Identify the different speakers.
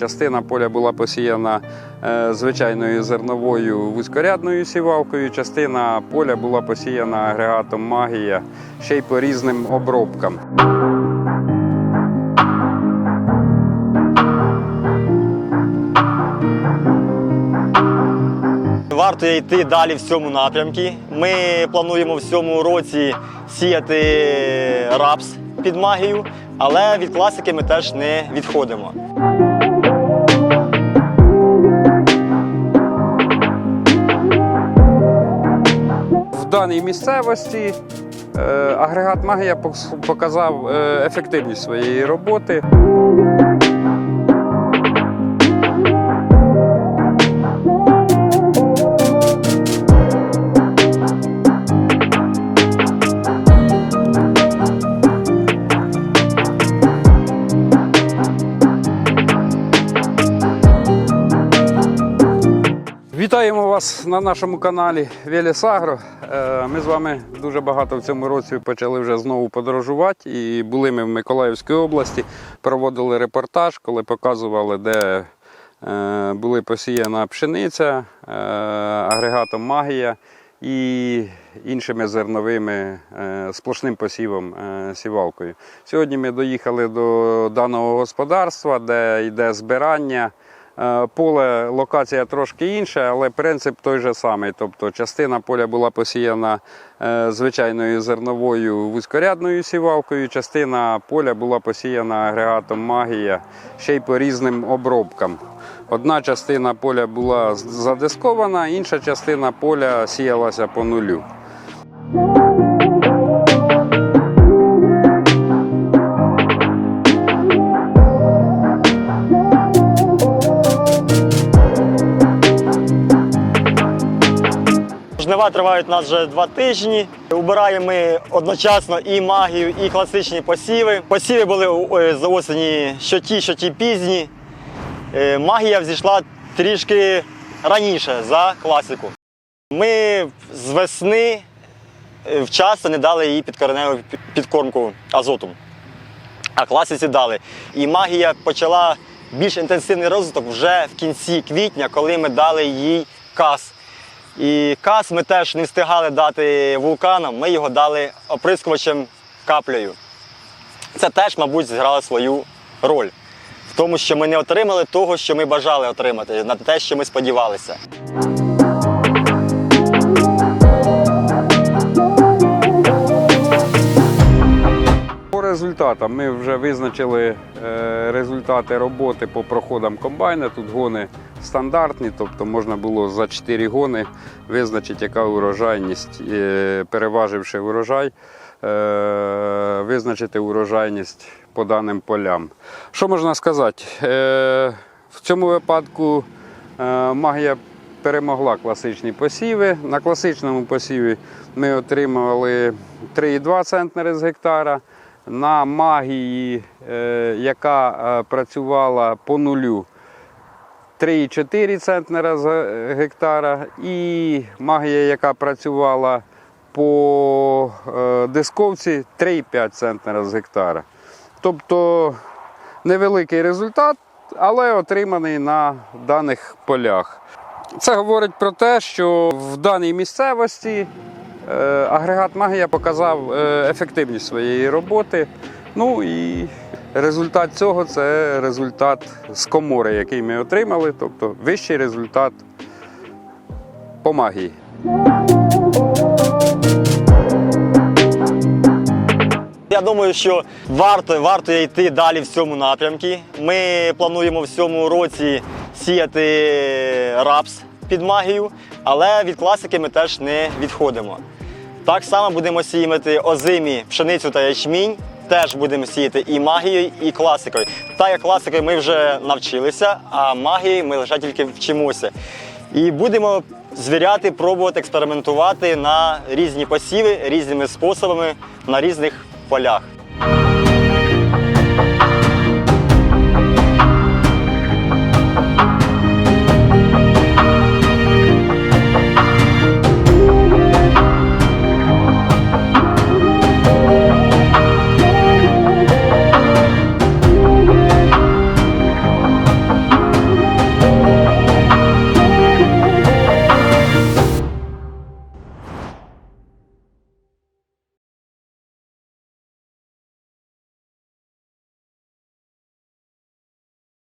Speaker 1: Частина поля була посіяна е, звичайною зерновою вузькорядною сівалкою, частина поля була посіяна агрегатом магія ще й по різним обробкам.
Speaker 2: Варто йти далі в цьому напрямку. Ми плануємо в цьому році сіяти рапс під магію, але від класики ми теж не відходимо.
Speaker 1: Даній місцевості е, агрегат магія показав е, ефективність своєї роботи. Вітаємо вас на нашому каналі Велес Агро. Е, Ми з вами дуже багато в цьому році почали вже знову подорожувати. І були ми в Миколаївській області, проводили репортаж, коли показували, де е, були посіяна пшениця е, агрегатом Магія і іншими зерновими сплошним посівом сівалкою. Сьогодні ми доїхали до даного господарства, де йде збирання. Е, Поле локація трошки інша, але принцип той же самий. Тобто частина поля була посіяна е, звичайною зерновою вузькорядною сівалкою, частина поля була посіяна агрегатом магія ще й по різним обробкам. Одна частина поля була задискована, інша частина поля сіялася по нулю.
Speaker 2: Жнива тривають у нас вже два тижні. Убираємо ми одночасно і магію, і класичні посіви. Посіви були е, з осені що ті, що ті пізні. Е, Магія взійшла трішки раніше за класику. Ми з весни е, вчасно не дали їй підкореневу підкормку азотом. А класиці дали. І магія почала більш інтенсивний розвиток вже в кінці квітня, коли ми дали їй кас. І кас ми теж не встигали дати вулканам, ми його дали оприскувачем каплею. Це теж, мабуть, зіграло свою роль в тому, що ми не отримали того, що ми бажали отримати, на те, що ми сподівалися.
Speaker 1: Результатам ми вже визначили е, результати роботи по проходам комбайна. Тут гони стандартні, тобто можна було за 4 гони визначити, яка урожайність, е, переваживши урожай, е, визначити урожайність по даним полям. Що можна сказати? В цьому випадку магія перемогла класичні посіви. На класичному посіві ми отримали 3,2 центнери з гектара. На магії, е, яка е, працювала по нулю, 3,4 центнера з гектара. І магія, яка працювала по е, дисковці, 3,5 центнера з гектара. Тобто невеликий результат, але отриманий на даних полях. Це говорить про те, що в даній місцевості агрегат Магія показав е, ефективність своєї роботи. Ну і результат цього це результат з комори, який ми отримали, тобто вищий результат по магії.
Speaker 2: Я думаю, що варто, варто йти далі в цьому напрямку. Ми плануємо в цьому році сіяти рапс під магію, але від класики ми теж не відходимо. Так само будемо сіяти озимі пшеницю та ячмінь. Теж будемо сіяти і магією, і класикою. Та як класикою ми вже навчилися, а магією ми лише тільки вчимося. І будемо звіряти, пробувати експериментувати на різні посіви, різними способами на різних полях.